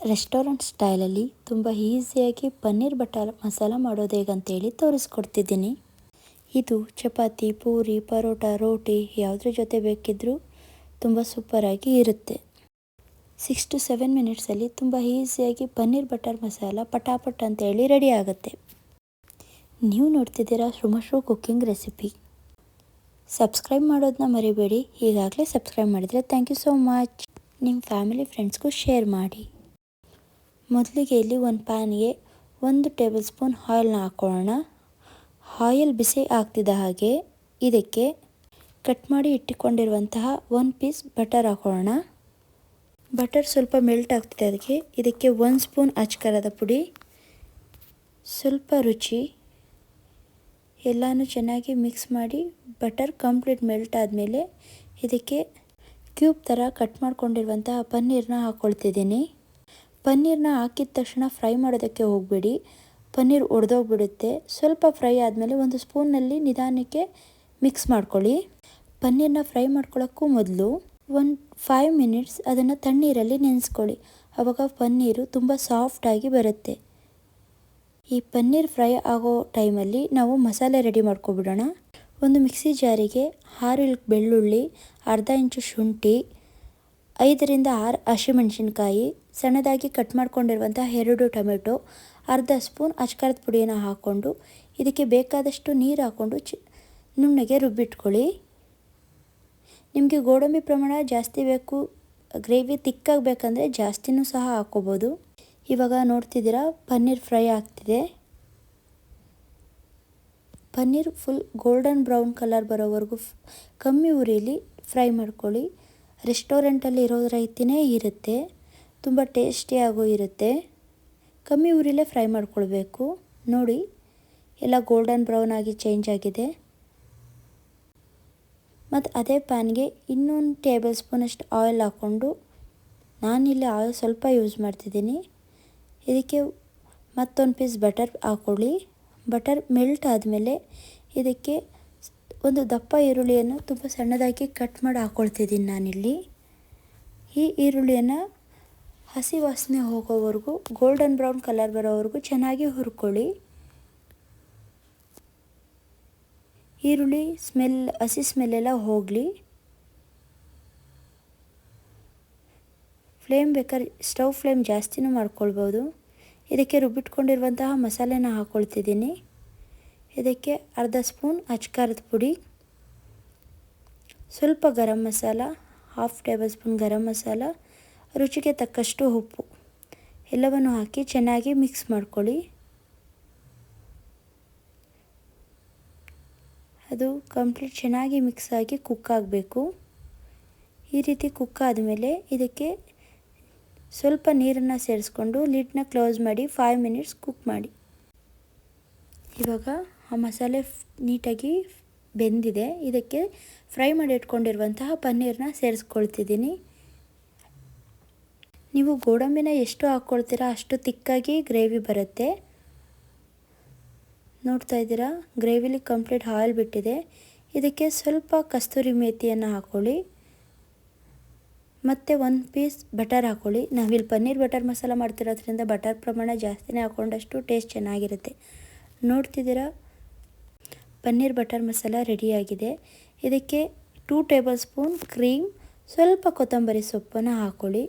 Restaurant ಸ್ಟೈಲಲ್ಲಿ ತುಂಬ ಈಸಿಯಾಗಿ ಪನ್ನೀರ್ ಬಟರ್ ಮಸಾಲ ಮಾಡೋದು ಹೇಗಂತೇಳಿ ತೋರಿಸ್ಕೊಡ್ತಿದ್ದೀನಿ. ಇದು ಚಪಾತಿ, ಪೂರಿ, ಪರೋಟ, ರೋಟಿ ಯಾವುದ್ರ ಜೊತೆ ಬೇಕಿದ್ದರೂ ತುಂಬ ಸೂಪರಾಗಿ ಇರುತ್ತೆ. ಸಿಕ್ಸ್ ಟು ಸೆವೆನ್ ಮಿನಿಟ್ಸಲ್ಲಿ ತುಂಬ ಈಸಿಯಾಗಿ ಪನ್ನೀರ್ ಬಟರ್ ಮಸಾಲ ಪಟಾಪಟ್ ಅಂತೇಳಿ ರೆಡಿ ಆಗುತ್ತೆ. ನೀವು ನೋಡ್ತಿದ್ದೀರಾ ಶ್ರುಮಶ್ರು ಕುಕ್ಕಿಂಗ್ ರೆಸಿಪಿ. ಸಬ್ಸ್ಕ್ರೈಬ್ ಮಾಡೋದನ್ನ ಮರಿಬೇಡಿ, ಈಗಾಗಲೇ ಸಬ್ಸ್ಕ್ರೈಬ್ ಮಾಡಿದರೆ ಥ್ಯಾಂಕ್ ಯು ಸೋ ಮಚ್. ನಿಮ್ಮ ಫ್ಯಾಮಿಲಿ ಫ್ರೆಂಡ್ಸ್ಗೂ ಶೇರ್ ಮಾಡಿ. ಮೊದಲಿಗೆ ಇಲ್ಲಿ ಒಂದು ಪ್ಯಾನ್ಗೆ ಒಂದು ಟೇಬಲ್ ಸ್ಪೂನ್ ಆಯಿಲ್ನ ಹಾಕೊಳ್ಳೋಣ ಆಯಿಲ್ ಬಿಸಿ ಆಗ್ತಿದ್ದ ಹಾಗೆ ಇದಕ್ಕೆ ಕಟ್ ಮಾಡಿ ಇಟ್ಟುಕೊಂಡಿರುವಂತಹ ಒಂದು ಪೀಸ್ ಬಟರ್ ಹಾಕೊಳ್ಳೋಣ ಬಟರ್ ಸ್ವಲ್ಪ ಮೆಲ್ಟ್ ಆಗ್ತಿದೆ ಅದಕ್ಕೆ ಇದಕ್ಕೆ ಒಂದು ಸ್ಪೂನ್ ಅಚ್ಕರದ ಪುಡಿ, ಸ್ವಲ್ಪ ರುಚಿ, ಎಲ್ಲನೂ ಚೆನ್ನಾಗಿ ಮಿಕ್ಸ್ ಮಾಡಿ ಬಟರ್ ಕಂಪ್ಲೀಟ್ ಮೆಲ್ಟ್ ಆದಮೇಲೆ ಇದಕ್ಕೆ ಕ್ಯೂಬ್ ಥರ ಕಟ್ ಮಾಡಿಕೊಂಡಿರುವಂತಹ ಪನ್ನೀರನ್ನ ಹಾಕ್ಕೊಳ್ತಿದ್ದೀನಿ ಪನ್ನೀರನ್ನ ಹಾಕಿದ ತಕ್ಷಣ ಫ್ರೈ ಮಾಡೋದಕ್ಕೆ ಹೋಗಬೇಡಿ. ಪನ್ನೀರ್ ಒಡೆದೋಗ್ಬಿಡುತ್ತೆ. ಸ್ವಲ್ಪ ಫ್ರೈ ಆದಮೇಲೆ ಒಂದು ಸ್ಪೂನಲ್ಲಿ ನಿಧಾನಕ್ಕೆ ಮಿಕ್ಸ್ ಮಾಡ್ಕೊಳ್ಳಿ. ಪನ್ನೀರನ್ನ ಫ್ರೈ ಮಾಡ್ಕೊಳ್ಳೋಕ್ಕೂ ಮೊದಲು ಒಂದು ಫೈವ್ ಮಿನಿಟ್ಸ್ ಅದನ್ನು ತಣ್ಣೀರಲ್ಲಿ ನೆನೆಸ್ಕೊಳ್ಳಿ. ಆವಾಗ ಪನ್ನೀರು ತುಂಬ ಸಾಫ್ಟಾಗಿ ಬರುತ್ತೆ. ಈ ಪನ್ನೀರ್ ಫ್ರೈ ಆಗೋ ಟೈಮಲ್ಲಿ ನಾವು ಮಸಾಲೆ ರೆಡಿ ಮಾಡ್ಕೊಬಿಡೋಣ. ಒಂದು ಮಿಕ್ಸಿ ಜಾರಿಗೆ ಆರು ಬೆಳ್ಳುಳ್ಳಿ, ಅರ್ಧ ಇಂಚು ಶುಂಠಿ ಐದರಿಂದ ಆರು ಹಸಿಮೆಣಸಿನ್ಕಾಯಿ ಸಣ್ಣದಾಗಿ ಕಟ್ ಮಾಡ್ಕೊಂಡಿರುವಂಥ ಎರಡು ಟೊಮೆಟೊ, ಅರ್ಧ ಸ್ಪೂನ್ ಅಚ್ಕಾರದ ಪುಡಿಯನ್ನು ಹಾಕ್ಕೊಂಡು ಇದಕ್ಕೆ ಬೇಕಾದಷ್ಟು ನೀರು ಹಾಕ್ಕೊಂಡು ಚಿ ನುಣ್ಣಗೆ ರುಬ್ಬಿಟ್ಕೊಳ್ಳಿ. ನಿಮಗೆ ಗೋಡಂಬಿ ಪ್ರಮಾಣ ಜಾಸ್ತಿ ಬೇಕು, ಗ್ರೇವಿ ತಿಕ್ಕಾಗಬೇಕಂದ್ರೆ ಜಾಸ್ತಿನೂ ಸಹ ಹಾಕ್ಕೋಬೋದು. ಇವಾಗ ನೋಡ್ತಿದ್ದೀರಾ, ಪನ್ನೀರ್ ಫ್ರೈ ಆಗ್ತಿದೆ. Paneer full golden brown colour ಬರೋವರೆಗೂ ಕಮ್ಮಿ ಉರಿಲಿ ಫ್ರೈ ಮಾಡ್ಕೊಳ್ಳಿ. ರೆಸ್ಟೋರೆಂಟಲ್ಲಿ ಇರೋ ರೀತಿಯೇ ಇರುತ್ತೆ, ತುಂಬ ಟೇಸ್ಟಿಯಾಗೂ ಇರುತ್ತೆ. ಕಮ್ಮಿ ಊರಿಲೇ ಫ್ರೈ ಮಾಡ್ಕೊಳ್ಬೇಕು. ನೋಡಿ, ಎಲ್ಲ ಗೋಲ್ಡನ್ ಬ್ರೌನ್ ಆಗಿ ಚೇಂಜ್ ಆಗಿದೆ. ಮತ್ತು ಅದೇ ಪ್ಯಾನ್ಗೆ ಇನ್ನೊಂದು ಟೇಬಲ್ ಸ್ಪೂನಷ್ಟು ಆಯಿಲ್ ಹಾಕ್ಕೊಂಡು ನಾನಿಲ್ಲಿ ಆಯಿಲ್ ಸ್ವಲ್ಪ ಯೂಸ್ ಮಾಡ್ತಿದ್ದೀನಿ. ಇದಕ್ಕೆ ಮತ್ತೊಂದು ಪೀಸ್ ಬಟರ್ ಹಾಕ್ಕೊಳ್ಳಿ ಬಟರ್ ಮೆಲ್ಟ್ ಆದಮೇಲೆ ಇದಕ್ಕೆ ಒಂದು ದಪ್ಪ ಈರುಳ್ಳಿಯನ್ನು ತುಂಬ ಸಣ್ಣದಾಗಿ ಕಟ್ ಮಾಡಿ ಹಾಕ್ಕೊಳ್ತಿದ್ದೀನಿ ನಾನಿಲ್ಲಿ. ಈ ಈರುಳ್ಳಿಯನ್ನು ಹಸಿ ವಾಸನೆ ಹೋಗೋವರೆಗೂ ಗೋಲ್ಡನ್ ಬ್ರೌನ್ ಕಲರ್ ಬರೋವರೆಗೂ ಚೆನ್ನಾಗಿ ಹುರ್ಕೊಳ್ಳಿ. ಈರುಳ್ಳಿ ಸ್ಮೆಲ್ ಹಸಿ ಸ್ಮೆಲ್ಲೆಲ್ಲ ಹೋಗಲಿ. ಫ್ಲೇಮ್ ಬೇಕಾದ್ರೆ ಸ್ಟವ್ ಫ್ಲೇಮ್ ಜಾಸ್ತಿನೂ ಮಾಡ್ಕೊಳ್ಬೋದು. ಇದಕ್ಕೆ ರುಬ್ಬಿಟ್ಕೊಂಡಿರುವಂತಹ ಮಸಾಲೆನ ಹಾಕ್ಕೊಳ್ತಿದ್ದೀನಿ ಇದಕ್ಕೆ ಅರ್ಧ ಸ್ಪೂನ್ ಅಚ್ಕಾರದ ಪುಡಿ, ಸ್ವಲ್ಪ garam masala half tablespoon garam masala, ರುಚಿಗೆ ತಕ್ಕಷ್ಟು ಉಪ್ಪು. ಎಲ್ಲವನ್ನು ಹಾಕಿ ಚೆನ್ನಾಗಿ ಮಿಕ್ಸ್ ಮಾಡ್ಕೊಳ್ಳಿ. ಅದು ಕಂಪ್ಲೀಟ್ ಚೆನ್ನಾಗಿ ಮಿಕ್ಸ್ ಆಗಿ ಕುಕ್ ಆಗಬೇಕು. ಈ ರೀತಿ ಕುಕ್ ಆದಮೇಲೆ ಇದಕ್ಕೆ ಸ್ವಲ್ಪ ನೀರನ್ನು ಸೇರಿಸ್ಕೊಂಡು ಲಿಡ್ನ ಕ್ಲೋಸ್ ಮಾಡಿ ಫೈವ್ ಮಿನಿಟ್ಸ್ ಕುಕ್ ಮಾಡಿ. ಇವಾಗ ಆ ಮಸಾಲೆ ನೀಟಾಗಿ ಬೆಂದಿದೆ. ಇದಕ್ಕೆ ಫ್ರೈ ಮಾಡಿ ಇಟ್ಕೊಂಡಿರುವಂತಹ ಪನ್ನೀರನ್ನ ಸೇರಿಸ್ಕೊಳ್ತಿದ್ದೀನಿ. ನೀವು ಗೋಡಂಬಿನ ಎಷ್ಟು ಹಾಕ್ಕೊಳ್ತೀರಾ ಅಷ್ಟು ತಿಕ್ಕಾಗಿ ಗ್ರೇವಿ ಬರುತ್ತೆ. ನೋಡ್ತಾ ಇದ್ದೀರಾ? ಗ್ರೇವಿಲಿ ಕಂಪ್ಲೀಟ್ ಆಯಿಲ್ ಬಿಟ್ಟಿದೆ. ಇದಕ್ಕೆ ಸ್ವಲ್ಪ ಕಸ್ತೂರಿ ಮೇಥಿಯನ್ನು ಹಾಕ್ಕೊಳ್ಳಿ ಮತ್ತು ಒಂದು ಪೀಸ್ ಬಟರ್ ಹಾಕ್ಕೊಳ್ಳಿ ನಾವಿಲ್ಲಿ ಪನ್ನೀರ್ ಬಟರ್ ಮಸಾಲ ಮಾಡ್ತಿರೋದ್ರಿಂದ ಬಟರ್ ಪ್ರಮಾಣ ಜಾಸ್ತಿನೇ ಹಾಕ್ಕೊಂಡಷ್ಟು ಟೇಸ್ಟ್ ಚೆನ್ನಾಗಿರುತ್ತೆ. ನೋಡ್ತಿದ್ದೀರಾ? ಪನ್ನೀರ್ ಬಟರ್ ಮಸಾಲ ರೆಡಿಯಾಗಿದೆ. ಇದಕ್ಕೆ ಟೂ ಟೇಬಲ್ ಸ್ಪೂನ್ ಕ್ರೀಮ್ ಸ್ವಲ್ಪ ಕೊತ್ತಂಬರಿ ಸೊಪ್ಪನ್ನು ಹಾಕ್ಕೊಳ್ಳಿ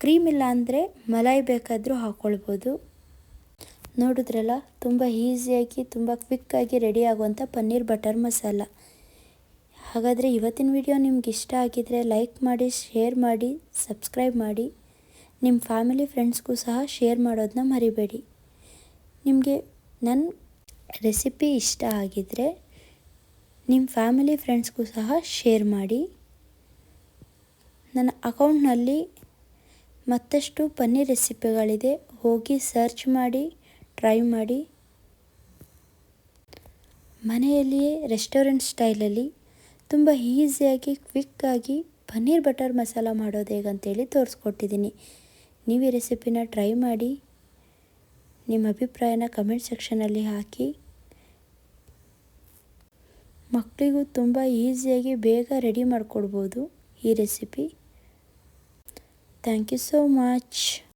ಕ್ರೀಮ್ ಇಲ್ಲ ಅಂದರೆ ಮಲಾಯಿ ಬೇಕಾದರೂ ಹಾಕ್ಕೊಳ್ಬೋದು ನೋಡಿದ್ರಲ್ಲ, ತುಂಬ ಈಸಿಯಾಗಿ ತುಂಬ ಕ್ವಿಕ್ಕಾಗಿ ರೆಡಿ ಆಗುವಂಥ ಪನ್ನೀರ್ ಬಟರ್ ಮಸಾಲ. ಹಾಗಾದರೆ ಇವತ್ತಿನ ವಿಡಿಯೋ ನಿಮ್ಗೆ ಇಷ್ಟ ಆಗಿದರೆ ಲೈಕ್ ಮಾಡಿ ಶೇರ್ ಮಾಡಿ ಸಬ್ಸ್ಕ್ರೈಬ್ ಮಾಡಿ. ನಿಮ್ಮ ಫ್ಯಾಮಿಲಿ ಫ್ರೆಂಡ್ಸ್ಗೂ ಸಹ ಶೇರ್ ಮಾಡೋದನ್ನ ಮರಿಬೇಡಿ. ನಿಮಗೆ ನನ್ನ ರೆಸಿಪಿ ಇಷ್ಟ ಆಗಿದ್ದರೆ ನಿಮ್ಮ ಫ್ಯಾಮಿಲಿ ಫ್ರೆಂಡ್ಸ್ಗೂ ಸಹ ಶೇರ್ ಮಾಡಿ. ನನ್ನ ಅಕೌಂಟ್ನಲ್ಲಿ ಮತ್ತಷ್ಟು ಪನ್ನೀರ್ ರೆಸಿಪಿಗಳಿದೆ ಹೋಗಿ ಸರ್ಚ್ ಮಾಡಿ ಟ್ರೈ ಮಾಡಿ. ಮನೆಯಲ್ಲಿಯೇ ರೆಸ್ಟೋರೆಂಟ್ ಸ್ಟೈಲಲ್ಲಿ ತುಂಬ ಈಸಿಯಾಗಿ ಕ್ವಿಕ್ಕಾಗಿ ಪನ್ನೀರ್ ಬಟರ್ ಮಸಾಲ ಮಾಡೋದು ಹೇಗಂತೇಳಿ ತೋರಿಸ್ಕೊಟ್ಟಿದ್ದೀನಿ. ನೀವು ಈ ರೆಸಿಪಿನ ಟ್ರೈ ಮಾಡಿ. ನಿಮ್ಮ ಅಭಿಪ್ರಾಯನ ಕಮೆಂಟ್ ಸೆಕ್ಷನಲ್ಲಿ ಹಾಕಿ. ಮಕ್ಕಳಿಗೂ ತುಂಬ ಈಸಿಯಾಗಿ ಬೇಗ ರೆಡಿ ಮಾಡಿಕೊಡ್ಬೋದು ಈ recipe thank you so much.